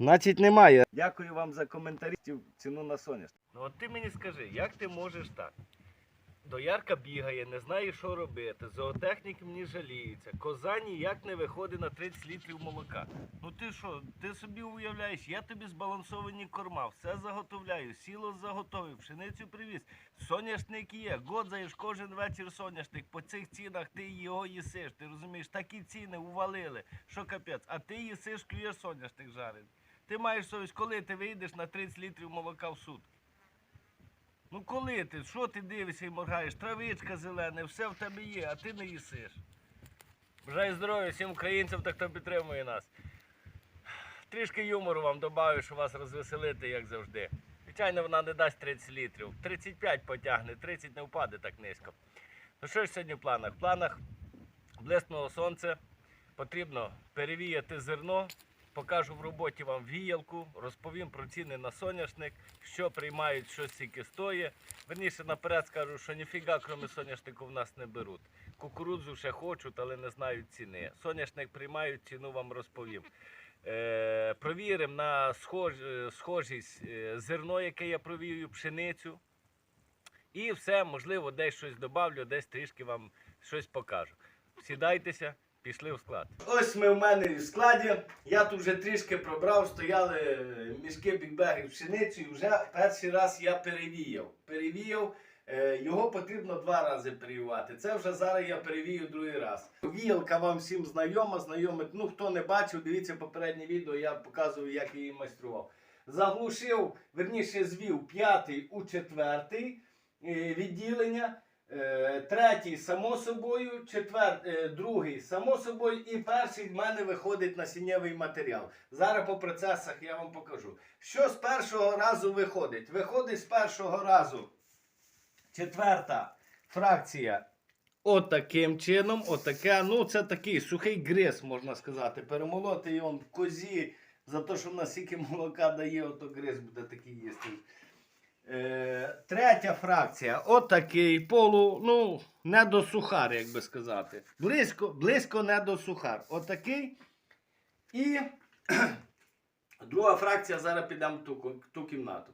Значить немає. Дякую вам за коментарі. Ціну на соняшник. Ну от ти мені скажи, як ти можеш так? Доярка бігає, не знає, що робити. Зоотехнік мені жаліється. Коза ніяк не виходить на 30 літрів молока. Ну ти що, ти собі уявляєш, я тобі збалансовані корма, все заготовляю, сіло заготовив, пшеницю привіз. Соняшник є, годзаєш кожен вечір соняшник. По цих цінах ти його їсиш. Ти розумієш, такі ціни увалили, що капець. А ти їсиш, клюєш соняшник жарений. Ти маєш совість, коли ти вийдеш на 30 літрів молока в сутки. Ну коли ти? Що ти дивишся і моргаєш? Травичка зелена, все в тебе є, а ти не їсиш. Бажаю здоров'я всім українцям та хто підтримує нас. Трішки юмору вам додаю, щоб вас розвеселити, як завжди. Звичайно, вона не дасть 30 літрів. 35 потягне, 30 не впаде так низько. Ну що ж сьогодні в планах? В планах блиснуло сонце. Потрібно перевіяти зерно. Покажу в роботі вам віялку, розповім про ціни на соняшник, що приймають, що скільки стоїть. Верніше наперед скажу, що ніфіга, крім соняшнику, в нас не беруть. Кукурудзу ще хочуть, але не знають ціни. Соняшник приймають, ціну вам розповім. Е, провіримо на схож, е, схожість е, зерно, яке я провію, пшеницю. І все, можливо, десь щось добавлю, десь трішки вам щось покажу. Сідайтеся, пішли в склад. Ось ми в мене в складі. Я тут вже трішки пробрав, стояли мішки бікбеги пшениці, і вже перший раз я перевіяв. Перевіяв. Е, Його потрібно два рази перевівати. Це вже зараз я перевію другий раз. Віялка вам всім знайома, знайома. Ну хто не бачив, дивіться попереднє відео, я показую, як її майстрував. Заглушив, верніше звів п'ятий у четвертий е, відділення. Е, Третій, само собою, четвер... е, другий, само собою, і перший в мене виходить насіннєвий матеріал. Зараз по процесах я вам покажу. Що з першого разу виходить? Виходить з першого разу четверта фракція. Отаким чином, отаке. Ну, це такий сухий гриз, можна сказати. Перемолоти його в козі за те, що в нас скільки молока дає, ото гриз буде такий їсти. Е, третя фракція. Отакий полу, ну, не до сухар, як би сказати. Близько, близько не до сухар. Отакий. І друга фракція, зараз підемо в ту, ту кімнату.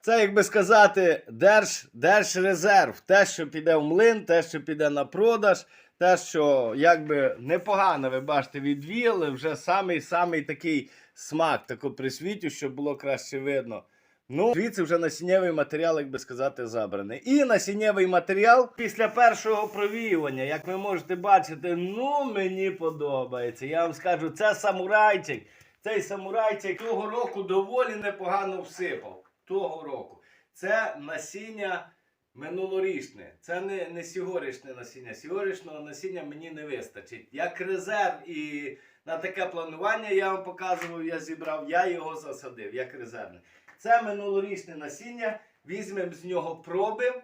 Це, як би сказати, держ, держрезерв. Те, що піде в млин, те, що піде на продаж, те, що якби непогано, ви бачите, відвіяли, вже самий-самий такий смак, тако присвітю, щоб було краще видно. Ну, звідси вже насіннєвий матеріал, як би сказати, забраний. І насіннєвий матеріал після першого провіювання, як ви можете бачити, ну мені подобається. Я вам скажу, це самурайчик. Цей самурайчик того року доволі непогано всипав. Того року. Це насіння минулорічне. Це не, не сьогорічне насіння. Сьогорічного насіння мені не вистачить. Як резерв і на таке планування я вам показував, я зібрав, я його засадив як резервне. Це минулорічне насіння. Візьмемо з нього проби.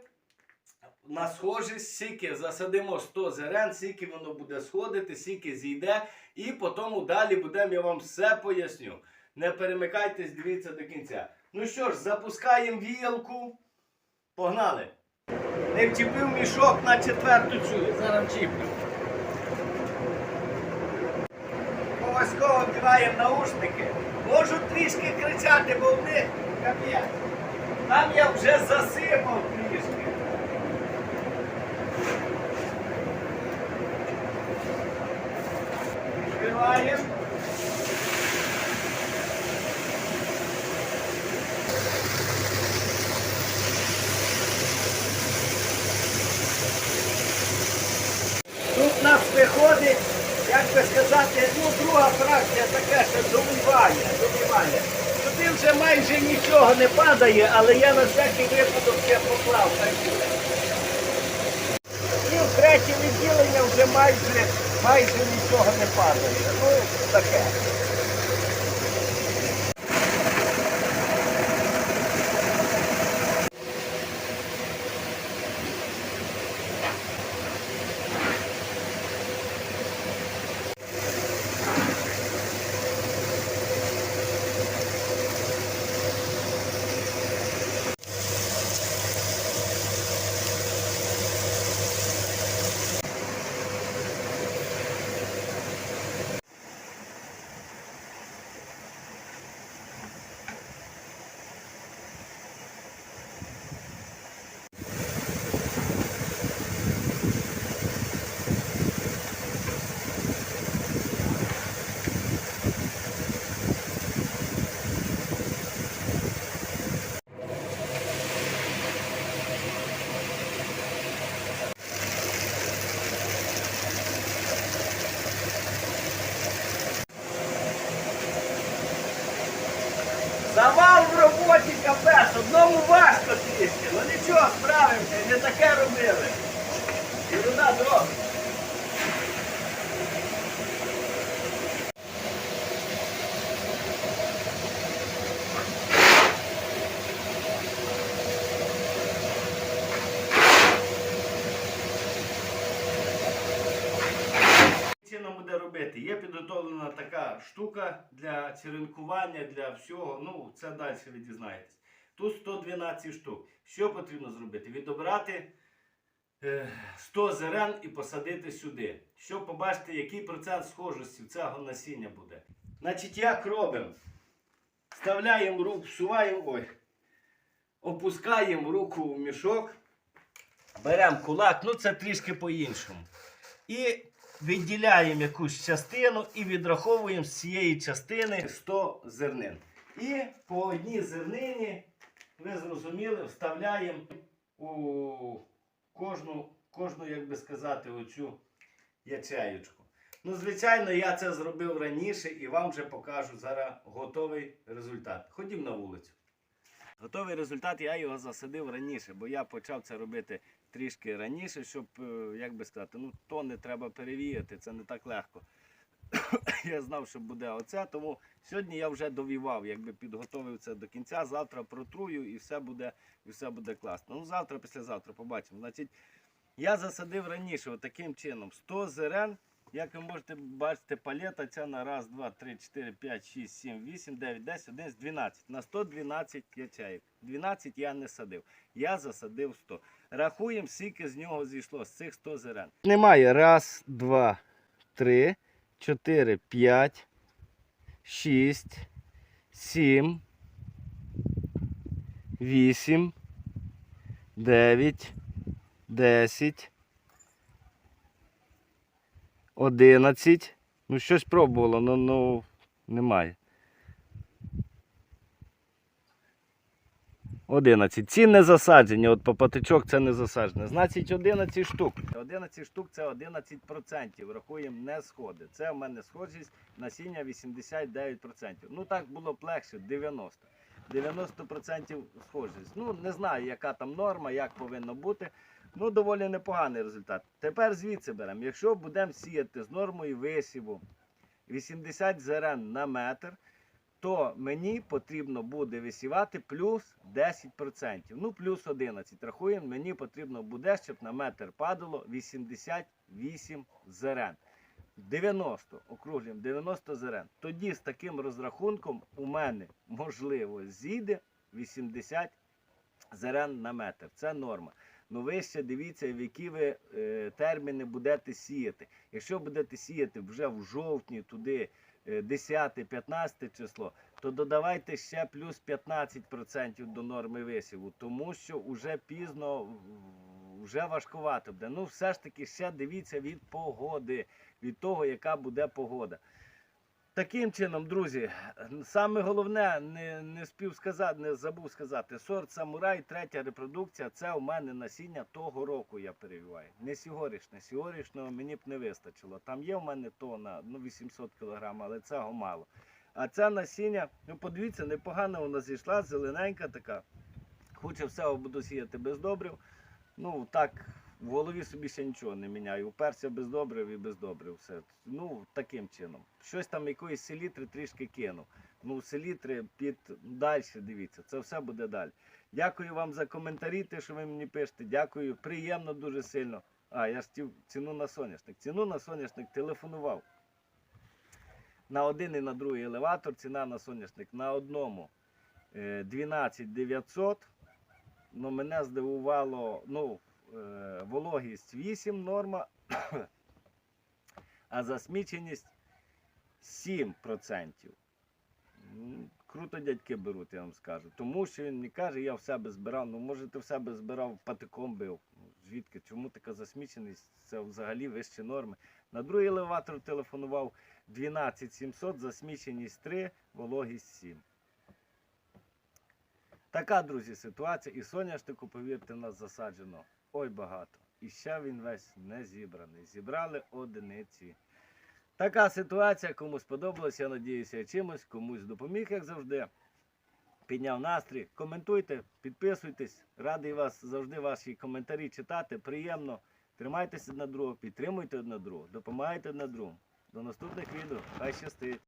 На схожість, скільки засадимо 100 зерен, скільки воно буде сходити, скільки зійде. І потім далі будемо, я вам все поясню. Не перемикайтесь, дивіться до кінця. Ну що ж, запускаємо віялку. Погнали. Не вчепив мішок на четверту цю. Зараз вчіплю. Обов'язково вдіваємо наушники. Можу трішки кричати, бо в них капець. Там я вже засипав трішки. Відкриваємо. Тут у нас виходить, як би сказати, ну друга фракція така, що доміває, доміває. Туди вже нічого не падає, але я на всякий випадок ще поклав. І в третє відділення вже майже, майже нічого не падає. Ну, таке. Роботі капець, одному важко трішки, ну нічого, справимося, не таке робили. І вона добре. чином буде робити. Є підготовлена така штука для черенкування, для всього. Ну, це далі ви дізнаєтесь. Тут 112 штук. Що потрібно зробити? Відобрати е, 100 зерен і посадити сюди. Щоб побачити, який процент схожості цього насіння буде. Значить, як робимо? Вставляємо руку, всуваємо, ой, опускаємо руку в мішок, беремо кулак, ну це трішки по-іншому. І відділяємо якусь частину і відраховуємо з цієї частини 100 зернин. І по одній зернині, ви зрозуміли, вставляємо у кожну, кожну як би сказати, оцю ячеючку. Ну, звичайно, я це зробив раніше і вам вже покажу зараз готовий результат. Ходім на вулицю. Готовий результат, я його засадив раніше, бо я почав це робити трішки раніше, щоб, е, як би сказати, ну то не треба перевіяти, це не так легко. я знав, що буде оце, тому сьогодні я вже довівав, якби підготовив це до кінця. Завтра протрую і все буде, і все буде класно. Ну, завтра, післязавтра побачимо. Значить, я засадив раніше таким чином 100 зерен. Як ви можете бачити, палета ця на раз, два, три, чотири, п'ять, шість, сім, вісім, дев'ять, десять, одинадцять, дванадцять. На 112 ячеїв. 12 я не садив. Я засадив 100. Рахуємо, скільки з нього зійшло, з цих 100 зерен. Немає. Раз, два, три, чотири, п'ять, шість, сім, вісім, дев'ять, десять. 11. Ну, щось пробувало, ну, ну немає. 11. Ці не засаджені, от по патичок це не засаджене. Значить 11 штук. 11 штук це 11%. Рахуємо не сходи. Це в мене схожість насіння 89%. Ну так було б легше, 90%. 90% схожість. Ну, не знаю, яка там норма, як повинно бути. Ну, доволі непоганий результат. Тепер звідси беремо. Якщо будемо сіяти з нормою висіву 80 зерен на метр, то мені потрібно буде висівати плюс 10%. Ну, плюс 11. Рахуємо, мені потрібно буде, щоб на метр падало 88 зерен. 90, округлюємо, 90 зерен. Тоді з таким розрахунком у мене можливо зійде 80 зерен на метр. Це норма. Ну ви ще дивіться, в які ви е, терміни будете сіяти. Якщо будете сіяти вже в жовтні, туди е, 10-15 число, то додавайте ще плюс 15% до норми висіву, тому що вже пізно, вже важкувато буде. Ну, все ж таки, ще дивіться від погоди, від того, яка буде погода. Таким чином, друзі, саме головне, не, не спів сказати, не забув сказати, сорт самурай, третя репродукція, це у мене насіння того року я перевіваю. Не сьогоднішнє. Сьогоднішнього мені б не вистачило. Там є в мене тонна, ну 800 кг, але цього мало. А це насіння, ну подивіться, непогано вона зійшла, зелененька така. Хоче все буду сіяти без добрив. Ну так, в голові собі ще нічого не міняю. Уперся без добрив і без добрив. Все. Ну, таким чином. Щось там якоїсь селітри трішки кинув. Ну, селітри під далі, дивіться, це все буде далі. Дякую вам за коментарі, те, що ви мені пишете. Дякую, приємно дуже сильно. А, я ж ціну на соняшник. Ціну на соняшник телефонував. На один і на другий елеватор ціна на соняшник на одному е, 12 900. Ну, мене здивувало, ну, е, вологість 8 норма, а засміченість 7%. Круто дядьки беруть, я вам скажу. Тому що він мені каже, я в себе збирав. Ну, може, ти в себе збирав патиком бив. Ну, Звідки? Чому така засміченість? Це взагалі вище норми. На другий елеватор телефонував 12 700, засміченість 3, вологість 7. Така, друзі, ситуація. І соняшнику, повірте, нас засаджено ой багато. І ще він весь не зібраний. Зібрали одиниці. Така ситуація, кому сподобалось, я надіюся, я чимось, комусь допоміг, як завжди. підняв настрій. Коментуйте, підписуйтесь. Радий вас завжди ваші коментарі читати. Приємно. Тримайтеся одна другого, підтримуйте одна другого, допомагайте одна другому. До наступних відео. Хай щастить.